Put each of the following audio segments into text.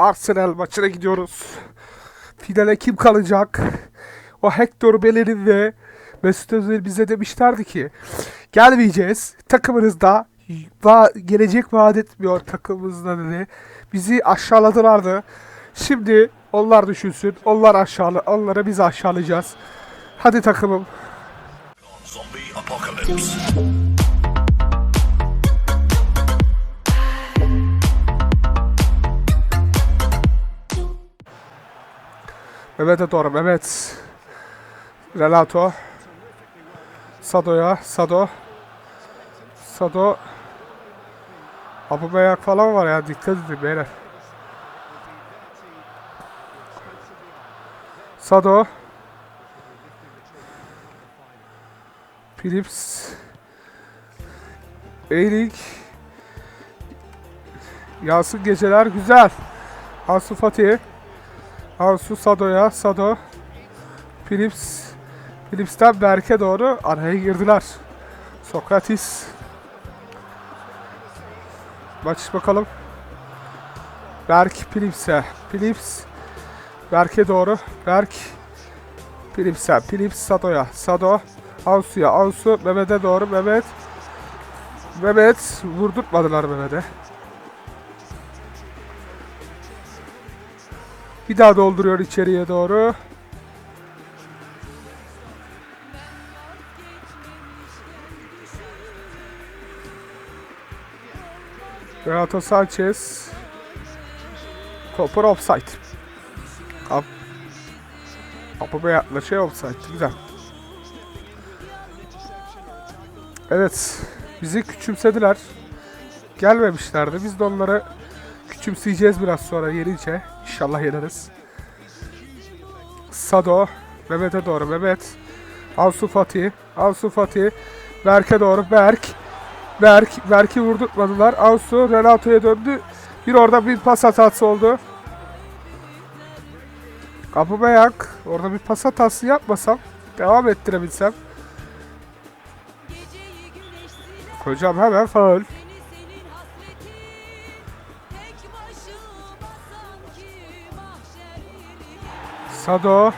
Arsenal maçına gidiyoruz. Finale kim kalacak? O Hector Bellerin ve Mesut Özil bize demişlerdi ki gelmeyeceğiz. Takımınızda va gelecek vaat etmiyor takımımızda dedi. Bizi aşağıladılardı. Şimdi onlar düşünsün. Onlar aşağıla, onları biz aşağılayacağız. Hadi takımım. Zombie apocalypse. Mehmet'e doğru Mehmet. Relato. Sado'ya. Sado. Sado. Abubayak falan var ya dikkat edin beyler. Sado. Philips. Eylik. Yansın geceler güzel. Ansu Fatih. Ansu Sado'ya, Sado, Philips, Philips'ten Berk'e doğru araya girdiler. Sokratis. Maç bakalım. Berk Philips'e, Philips, Berk'e doğru, Berk, Philips'e, Philips Sado'ya, Sado, Ansu'ya, Ansu, Mehmet'e doğru, Mehmet, Mehmet, vurdurtmadılar Mehmet'e. Bir daha dolduruyor içeriye doğru. Renato Sanchez. Topur offside. Kap. Kapı beyatla şey offside. Güzel. Evet. Bizi küçümsediler. Gelmemişlerdi. Biz de onları küçümseyeceğiz biraz sonra yenince. İnşallah yeneriz. Sado. Mehmet'e doğru. Mehmet. Ansu Fatih. Ansu Fatih. Berk'e doğru. Berk. Berk. Berk'i vurdurtmadılar. Ansu Renato'ya döndü. Bir orada bir pas hatası oldu. Kapı Beyak. Orada bir pas hatası yapmasam. Devam ettirebilsem. Hocam hemen faul. Sado.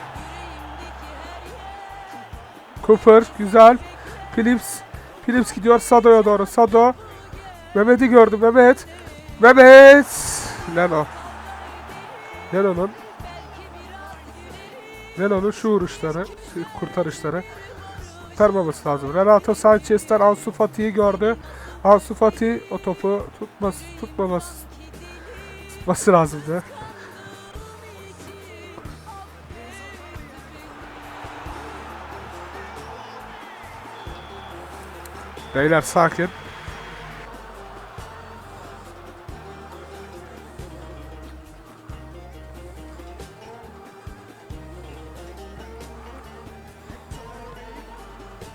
Cooper güzel. Philips. Philips gidiyor Sado'ya doğru. Sado. Mehmet'i gördü Mehmet. Mehmet. Leno. Leno'nun Leno'nun şu vuruşları, kurtarışları kurtarmaması lazım. Renato Sanchez'ten Ansu Fati'yi gördü. Ansu Fati o topu tutması, tutmaması tutması lazımdı. Beyler sakin.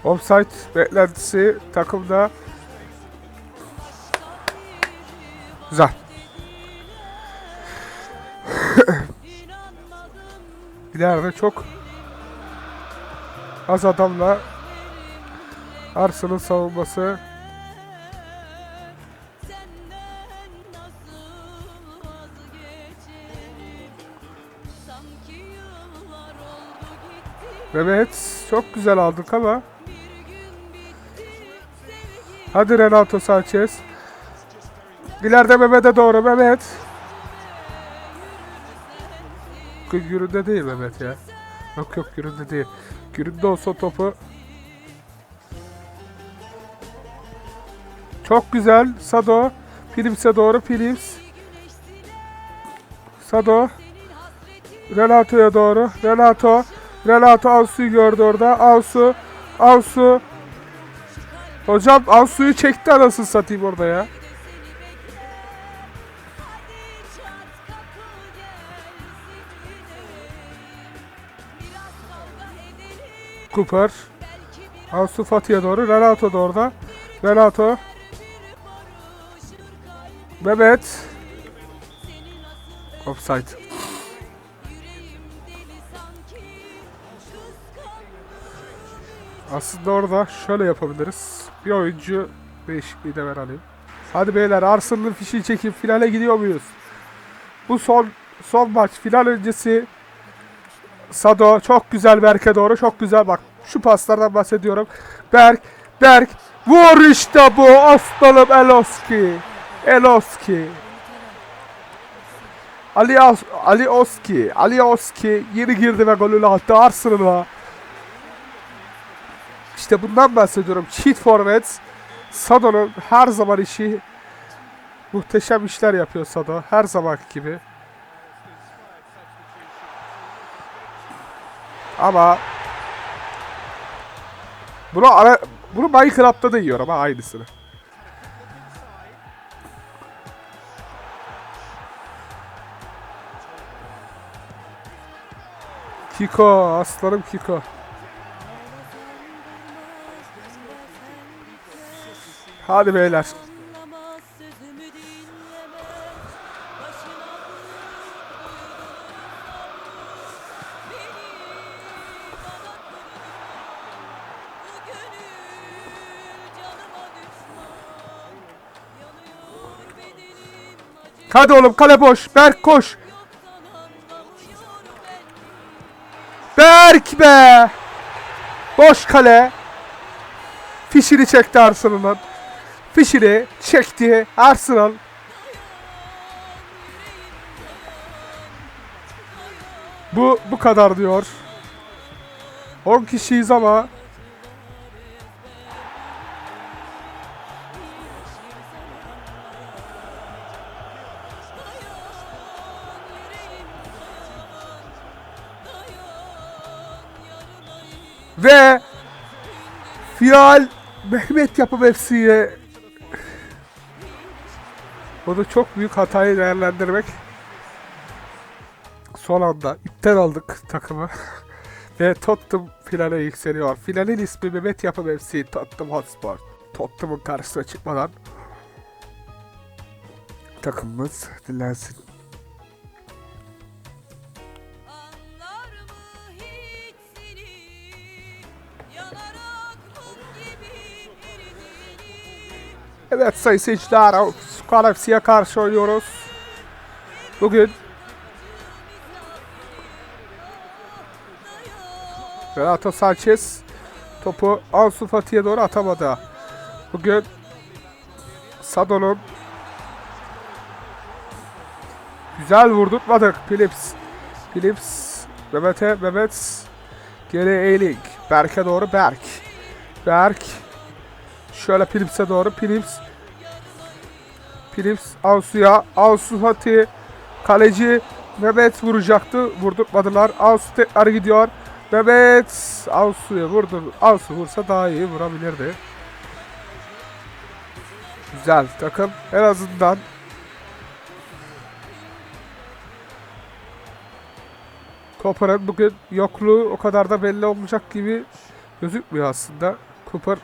Offside beklentisi takımda güzel. İleride çok az adamla Arsenal'ın savunması. Mehmet çok güzel aldık ama. Hadi Renato Sanchez. İleride Mehmet'e doğru Mehmet. Güründe değil Mehmet ya. Yok yok Güründe değil. Güründe olsa topu Çok güzel. Sado. Philips'e doğru. Philips. Sado. Renato'ya doğru. Renato. Renato Ansu'yu gördü orada. Ansu. Ansu. Hocam Ansu'yu çekti anasını satayım orada ya. Cooper. Ansu Fati'ye doğru. Renato da orada. Renato. Mehmet. Offside. Aslında orada şöyle yapabiliriz. Bir oyuncu değişikliği de ben alayım. Hadi beyler Arsenal'ın fişini çekip finale gidiyor muyuz? Bu son son maç final öncesi Sado çok güzel Berk'e doğru çok güzel bak şu paslardan bahsediyorum. Berk Berk vur işte bu aslanım Eloski. Eloski. Ali Os Ali Oski, Ali Oski yeni girdi ve golünü attı Arsenal'a. İşte bundan bahsediyorum. Cheat forvet. Sado'nun her zaman işi muhteşem işler yapıyor Sado. Her zaman gibi. Ama bunu ara, bunu Minecraft'ta da yiyor ama aynısını. Kiko, aslanım Kiko. Hadi beyler. Hadi oğlum kale boş. Berk koş. Be. Boş kale. Fişini çekti Arsenal'ın. Fişini çekti Arsenal. Bu bu kadar diyor. 10 kişiyiz ama final Mehmet Yapım FC'ye o da çok büyük hatayı değerlendirmek. Son anda iptal aldık takımı. Ve Tottenham finale yükseliyor. Finalin ismi Mehmet Yapım FC Tottenham Hotspur. Tottenham'ın karşısına çıkmadan takımımız dinlensin. Evet sayın seyirciler, Skala FC'ye karşı oynuyoruz. Bugün Renato Sanchez topu Ansu Fati'ye doğru atamadı. Bugün Sado'nun güzel vurdurtmadık. Philips Philips Mehmet'e Mehmet geri Eyling Berk'e doğru Berk Berk Şöyle Philips'e doğru Philips Philips Ansu'ya Ansu Fati kaleci Mehmet vuracaktı. Vurdurtmadılar. Ansu tekrar gidiyor. Mehmet Ansu'ya vurdu. Ansu vursa daha iyi vurabilirdi. Güzel takım. En azından Cooper'ın bugün yokluğu o kadar da belli olmayacak gibi gözükmüyor aslında. Cooper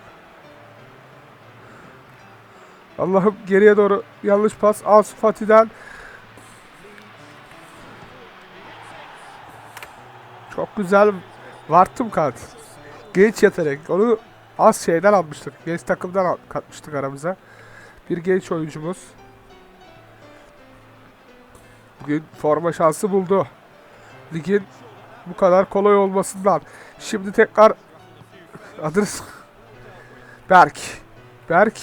Allah'ım geriye doğru yanlış pas. Ansu Fati'den Çok güzel Vartım kart. Genç yetenek. Onu az şeyden almıştık. Genç takımdan katmıştık aramıza. Bir genç oyuncumuz. Bugün forma şansı buldu. Ligin bu kadar kolay olmasından. Şimdi tekrar adres Berk. Berk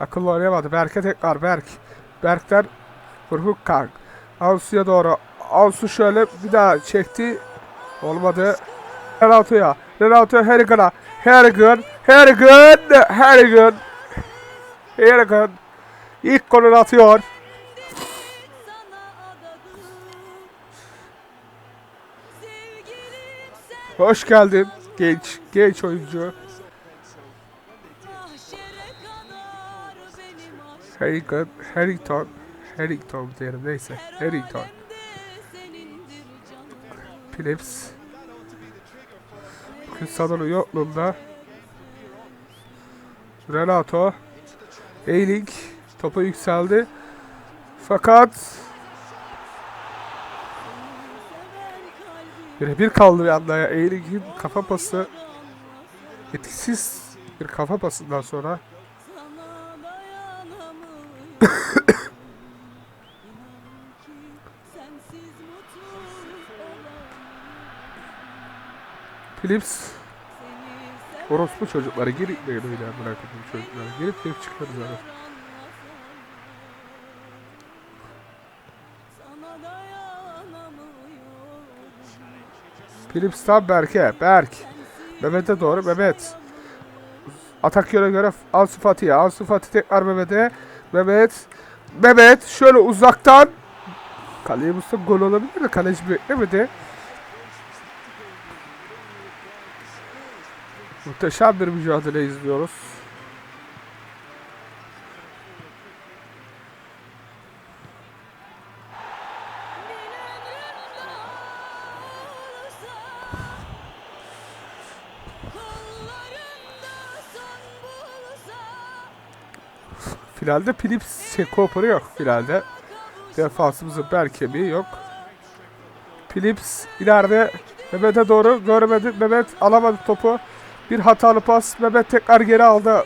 akıllı oynayamadı. Berk'e tekrar Berk. Berk'ten Burhuk Kang. Ansu'ya doğru. Ansu şöyle bir daha çekti. Olmadı. Renato'ya. Renato Harrigan'a. Harrigan. Harrigan. Harrigan. Harrigan. İlk golünü atıyor. Hoş geldin genç genç oyuncu. Benim aşkım Harrigan, Harrington, Harrington diyelim neyse. Harrington, Phillips. Bugün Sadon'un yokluğunda. Renato, Eiling topa yükseldi. Fakat birebir kaldı bir anda ya. Eiling'in kafa pası etkisiz bir kafa pasından sonra Philips orospu çocukları girip böyle öyle bırakın çocukları. Girip girip çıkarız. Sana dayanamıyorum Philips'tan Berke. Berk. Mehmet'e doğru Mehmet. Atak yöne göre Ansu Fati'ye. Ansu Fati tekrar Mehmet'e. Mehmet. Mehmet şöyle uzaktan. Kaleye bulsa gol olabilir de kaleci beklemedi. Muhteşem bir mücadele izliyoruz. Finalde Philips şey, kooperi yok finalde. Defansımızın bel kemiği yok. Philips ileride Mehmet'e doğru görmedi. Mehmet alamadı topu. Bir hatalı pas. Mehmet tekrar geri aldı.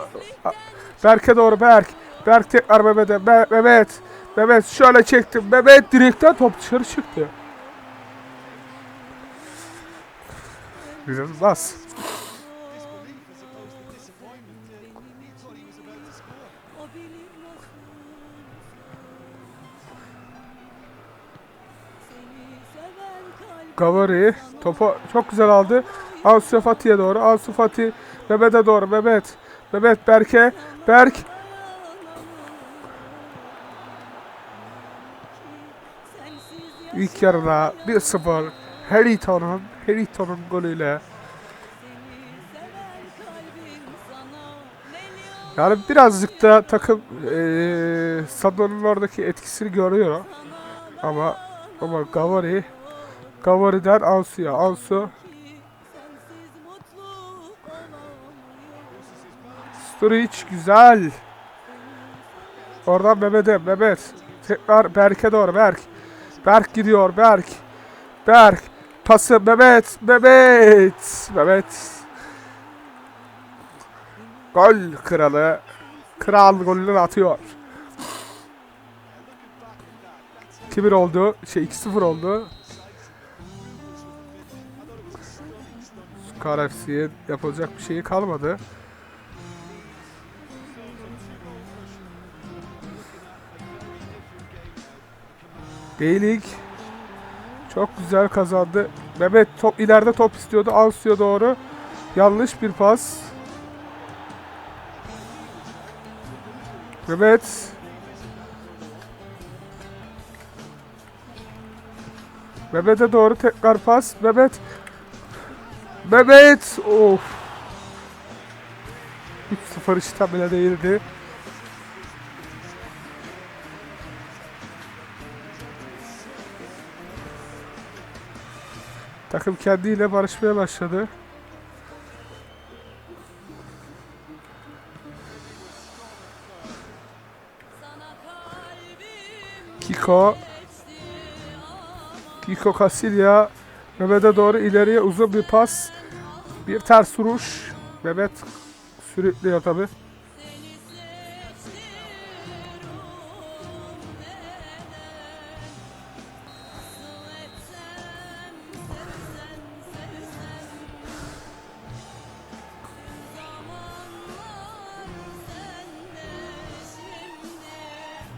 Berk'e doğru Berk. Berk tekrar Mehmet'e. Me- Mehmet. Mehmet şöyle çekti. Mehmet direkten top dışarı çıktı. İnanılmaz. Gavari topu çok güzel aldı. Ansu Fati'ye doğru. Ansu Fati Mehmet'e doğru. Mehmet. Mehmet Berke. Berk. İlk yarıda 1-0. Heriton'un Heriton'un golüyle. Yani birazcık da takım eee Sado'nun oradaki etkisini görüyor. Ama ama Gavari Gavari'den Ansu'ya. Ansu Sturridge güzel. Oradan Mehmet'e. Mehmet. Tekrar Berk'e doğru. Berk. Berk gidiyor. Berk. Berk. Pası Mehmet. Mehmet. Mehmet. Gol kralı. Kral golünü atıyor. 2-1 oldu. Şey 2-0 oldu. Skar FC'ye yapılacak bir şeyi kalmadı. Beylik çok güzel kazandı. Mehmet top ileride top istiyordu. Ansu'ya doğru. Yanlış bir pas. Mehmet Mehmet'e doğru tekrar pas. Mehmet Mehmet of 3-0 işte bile değildi. Takım kendiyle barışmaya başladı. Kiko Kiko Casillas Mehmet'e doğru ileriye uzun bir pas. Bir ters vuruş. Mehmet sürüklüyor tabi.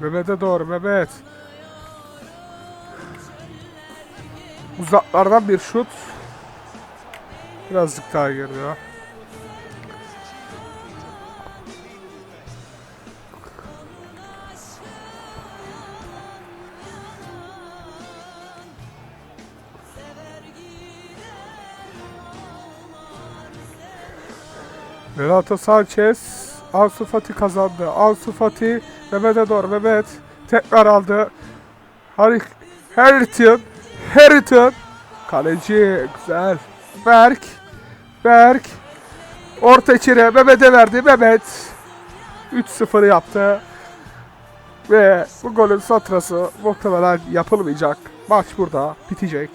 Mehmet'e doğru Mehmet. Uzaklardan bir şut. Birazcık daha geliyor. Renato Sanchez Ansu Fati kazandı. Ansu Fati Mehmet'e doğru Mehmet tekrar aldı. Harik Heriton Heriton Kaleci güzel. Berk Berk Orta içeri Mehmet'e verdi. Mehmet 3-0 yaptı. Ve bu golün satrası muhtemelen yapılmayacak. Maç burada bitecek.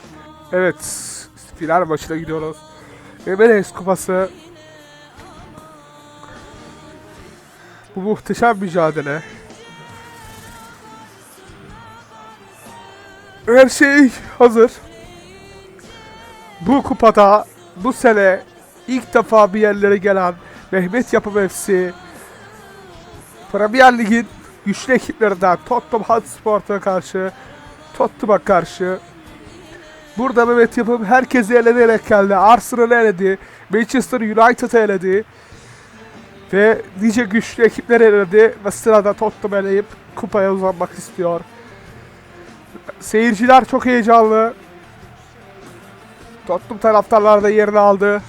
Evet final maçına gidiyoruz. MLS kupası Bu muhteşem mücadele. Her şey hazır. Bu kupada bu sene ilk defa bir yerlere gelen Mehmet Yapım FC Premier Lig'in güçlü ekiplerinden Tottenham Hotspur'a karşı Tottenham'a karşı Burada Mehmet Yapım herkesi eleyerek geldi. Arsenal'ı eledi. Manchester United'ı eledi. Ve nice güçlü ekipler eledi. Ve sırada Tottenham eleyip kupaya uzanmak istiyor. Seyirciler çok heyecanlı. Tottenham taraftarları da yerini aldı.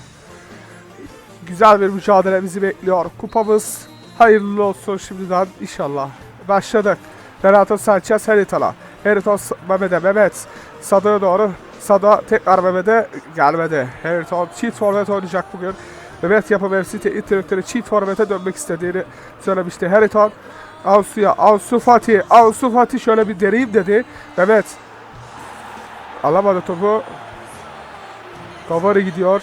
Güzel bir mücadele bizi bekliyor. Kupamız hayırlı olsun şimdiden inşallah. Başladık. Renato Sanchez Heriton'a. Heriton Mehmet'e Mehmet. Sado'ya doğru. Sado tekrar Mehmet'e gelmedi. Heriton çift forvet oynayacak bugün. Mehmet yapı teknik direktörü çift forvete dönmek istediğini söylemişti. Heriton Ansu'ya, Ansu Fati, Ansu Fati şöyle bir dereyim dedi. Mehmet alamadı topu. Kavari gidiyor.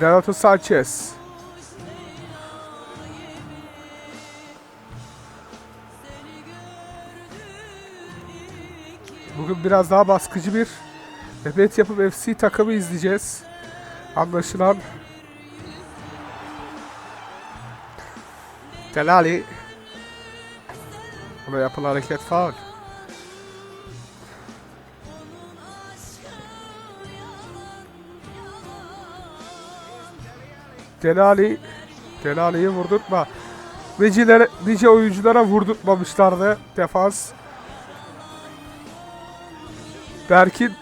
Renato Sanchez. Bugün biraz daha baskıcı bir Mehmet Yapım FC takımı izleyeceğiz. Anlaşılan Delali Ona yapılan hareket faul. Delali Delali'yi vurdurtma. Nicilere, nice oyunculara vurdurtmamışlardı defans. Berkin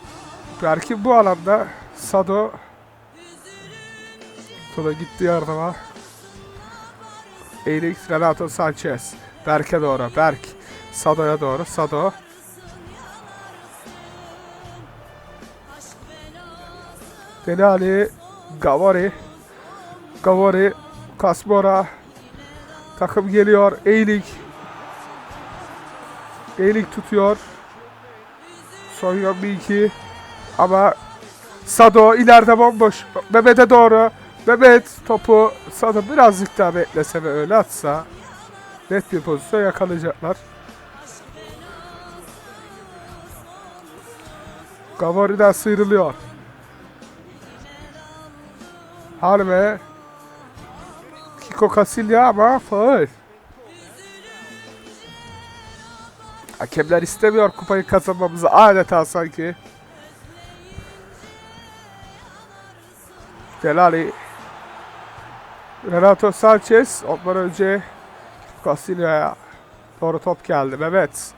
Berkin bu alanda Sado Sola gitti yardıma. Elik Renato Sanchez. Berk'e doğru. Berk. Sado'ya doğru. Sado. Denali. Gavari. Gavari. Kasmora. Takım geliyor. Eğilik. Eğilik tutuyor. Son bir iki. Ama Sado ileride bomboş. Mehmet'e doğru. Mehmet topu Sado birazcık daha beklese ve öyle atsa net bir pozisyon yakalayacaklar. Gavori'den sıyrılıyor. Harbe. Kiko Casillas ama faul. Hakemler istemiyor kupayı kazanmamızı adeta sanki. Delali. Renato Sanchez. Ondan önce Casillas'a doğru top geldi. Mehmet.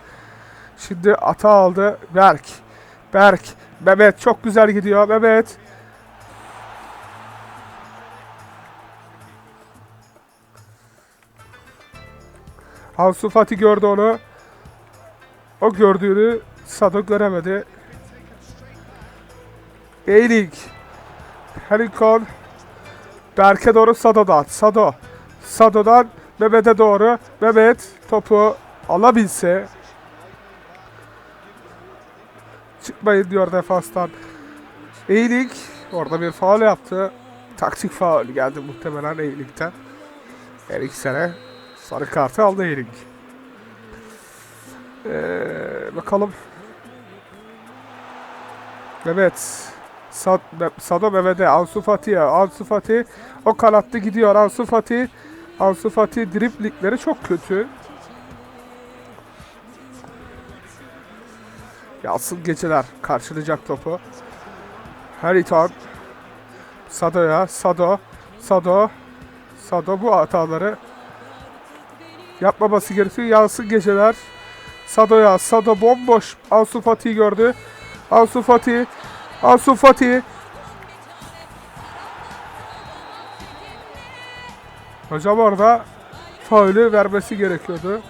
Şimdi ata aldı. Berk. Berk. Mehmet çok güzel gidiyor. Mehmet. Ansu Fati gördü onu. O gördüğünü Sado göremedi. Eğilik. Helikon. Berke doğru Sado'dan. Sado. Sado'dan Mehmet'e doğru. Mehmet topu alabilse. Çıkmayın diyor defanstan. Eğilik. Orada bir faul yaptı. Taktik faul geldi muhtemelen Eğilik'ten. Her iki sene sarı kartı aldı Eğilik. Ee, bakalım. Mehmet. Sad, Sado Mehmet'e. Ansu Fati'ye. Ansu Fati o kanatta gidiyor. Ansu Fati. Ansu Fati driplikleri çok kötü. Yansın geceler karşılayacak topu. Hariton. Sado'ya. Sado. Sado. Sado bu hataları yapmaması gerekiyor. Yansın geceler. Sado'ya. Sado bomboş. Ansu Fati'yi gördü. Ansu Fati. Ansu Fati. Hocam orada faulü vermesi gerekiyordu.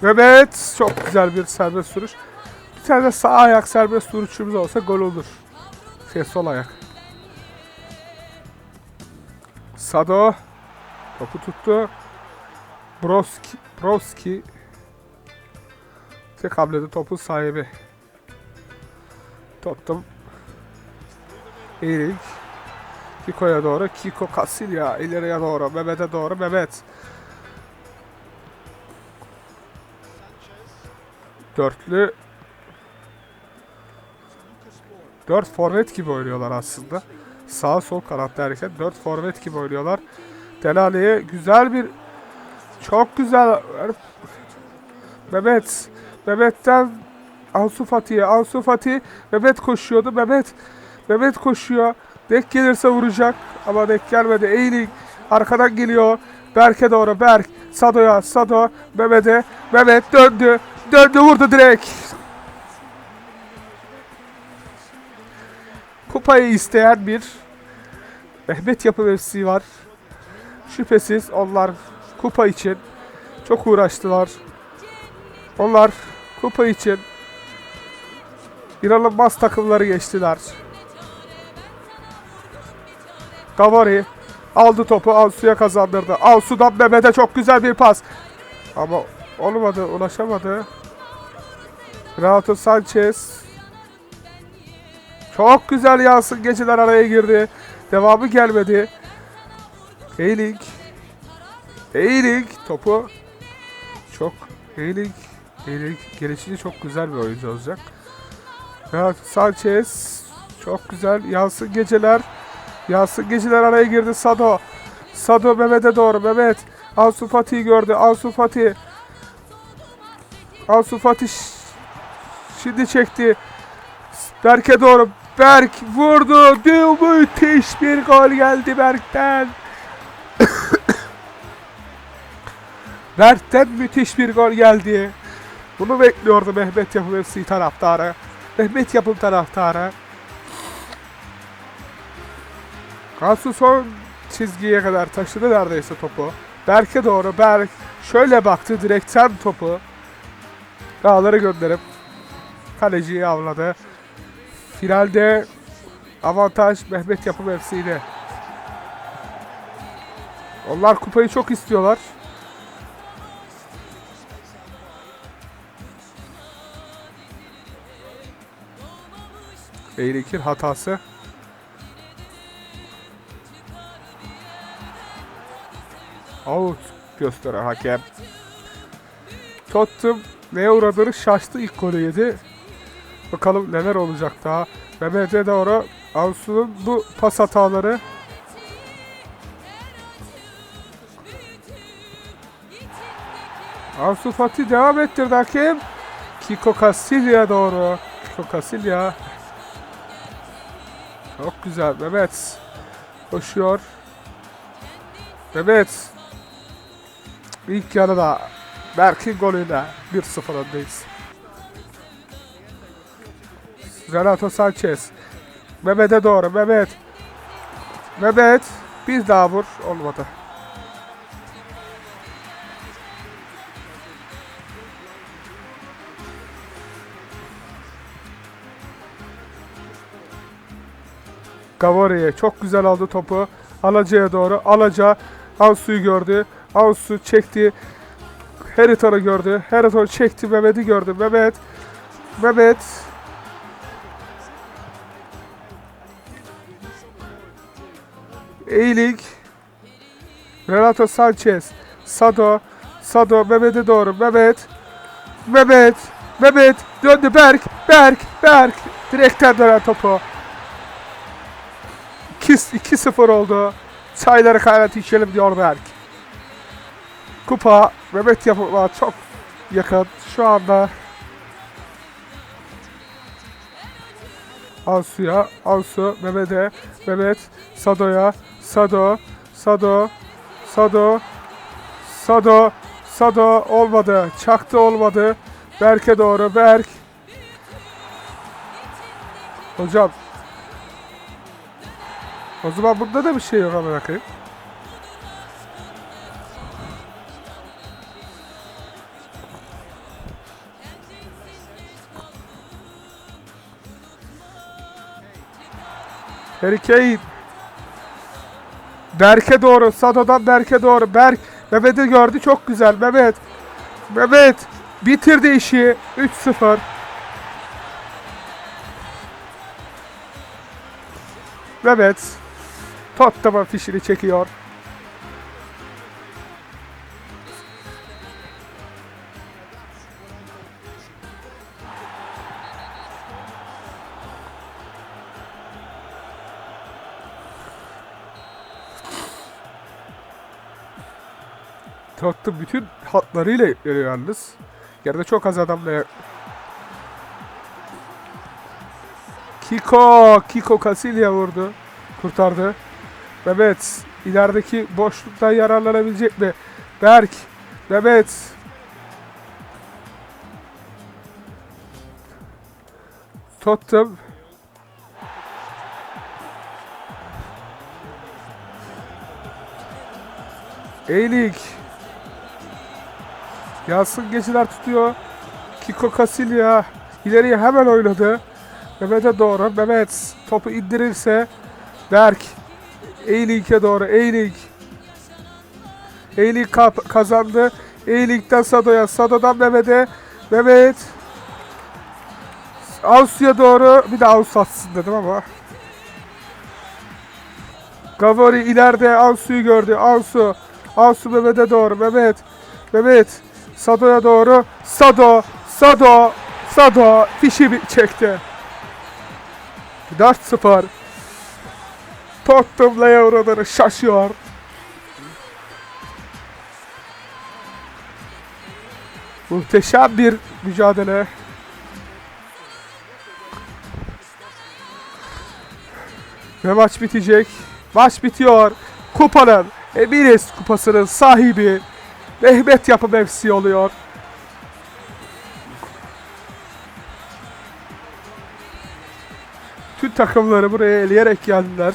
Mehmet çok güzel bir serbest vuruş. Bir tane de sağ ayak serbest vuruşumuz olsa gol olur. Şey sol ayak. Sado topu tuttu. Broski, Broski Tek hamlede topun sahibi. Tottum. Erik. Kiko'ya doğru. Kiko Casillas ileriye doğru. Mehmet'e doğru. Mehmet. Dörtlü. Dört forvet gibi oynuyorlar aslında. Sağ sol kanat derken dört forvet gibi oynuyorlar. Delali'ye güzel bir çok güzel. Mehmet Mehmet'ten Ansu Fati'ye Ansu Fati Mehmet koşuyordu Mehmet Mehmet koşuyor. Dek gelirse vuracak ama dek gelmedi. Eğilik arkadan geliyor. Berk'e doğru Berk Sado'ya Sado Mehmet'e Mehmet döndü döndü vurdu direkt Kupayı isteyen bir Mehmet Yapı FC var. Şüphesiz onlar kupa için çok uğraştılar. Onlar kupa için inanılmaz takımları geçtiler. Gavari aldı topu Ansu'ya kazandırdı. Ansu'dan Mehmet'e çok güzel bir pas. Ama olmadı, ulaşamadı. Renato Sanchez çok güzel yansın geceler araya girdi. Devamı gelmedi. Heyling. Heyling topu çok Heyling Heyling gelişince çok güzel bir oyuncu olacak. Renato Sanchez çok güzel yansın geceler. Yansın geceler araya girdi Sado. Sado Mehmet'e doğru Mehmet. Ansu Fati'yi gördü. Ansu Fati. Ansu Fati şimdi çekti. Berk'e doğru. Berk vurdu. Diyor müthiş bir gol geldi Berk'ten. Berk'ten müthiş bir gol geldi. Bunu bekliyordu Mehmet Yapım FC taraftarı. Mehmet Yapım taraftarı. Kansu son çizgiye kadar taşıdı neredeyse topu. Berk'e doğru Berk şöyle baktı direkten topu. Dağları gönderip kaleciyi avladı. Finalde avantaj Mehmet Yapım FC'de. Onlar kupayı çok istiyorlar. Beylik'in hatası. Out gösteren hakem. Tottenham neye uğradığını şaştı ilk golü yedi. Bakalım neler olacak daha. Mehmet'e doğru Ansu'nun bu pas hataları. Ansu Fati devam ettirdi hakem. Kiko Casillas doğru. Kiko Casillas. Çok güzel Mehmet. Koşuyor. Mehmet. İlk yarıda Berk'in golüyle 1-0 öndeyiz. Renato Sanchez. Mehmet'e doğru. Mehmet. Mehmet. Bir daha vur. Olmadı. Gavori'ye çok güzel aldı topu. Alaca'ya doğru. Alaca Ansu'yu gördü. Ansu çekti. Heriton'u gördü. Heriton çekti. Mehmet'i gördü. Mehmet. Mehmet. Eğilik. Renato Sanchez. Sado. Sado Mehmet'e doğru. Mehmet. Mehmet. Mehmet. Döndü Berk. Berk. Berk. Direkten dönen topu. 2 2-0 oldu. Çayları kaynat içelim diyor Berk. Kupa Mehmet yapıma çok yakın. Şu anda Ansu'ya, Ansu, Mehmet'e, Mehmet, Sado'ya, Sado, Sado, Sado, Sado, Sado olmadı. Çaktı olmadı. Berk'e doğru. Berk. Hocam. O zaman bunda da bir şey yok ama bakayım. Harry Kane. Berk'e doğru. Sado'dan Berk'e doğru. Berk Mehmet'i gördü. Çok güzel. Mehmet. Mehmet. Bitirdi işi. 3-0. Mehmet. Tottenham'ın fişini çekiyor. Tottenham bütün hatlarıyla yükleniyor yalnız. Geride çok az adamla Kiko, Kiko Casillas vurdu. Kurtardı. Mehmet ilerideki boşluktan yararlanabilecek mi? Berk, Mehmet. Tottenham Eylik. Yansın geceler tutuyor. Kiko Casillas ileriye hemen oynadı. Mehmet'e doğru. Mehmet topu indirirse Berk Eylik'e doğru. Eylik kap- kazandı. Eylik'ten Sado'ya. Sado'dan Mehmet'e. Mehmet. Ausu'ya doğru. Bir de Ausu atsın dedim ama. Gavori ileride Ausu'yu gördü. Ausu. Ausu Mehmet'e doğru. Mehmet. Mehmet. Sado'ya doğru. Sado. Sado. Sado. Fişi bir çekti. 4-0. Tottenham'la Euro'ları şaşıyor. Muhteşem bir mücadele. Ve maç bitecek. Maç bitiyor. Kupanın, Emirates kupasının sahibi Mehmet Yapım FC oluyor. Tüm takımları buraya eleyerek geldiler.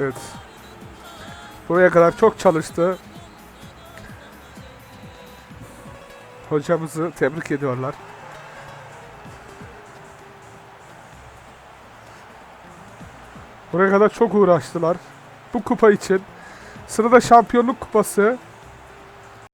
Evet. Buraya kadar çok çalıştı. Hocamızı tebrik ediyorlar. Buraya kadar çok uğraştılar. Bu kupa için. Sırada şampiyonluk kupası.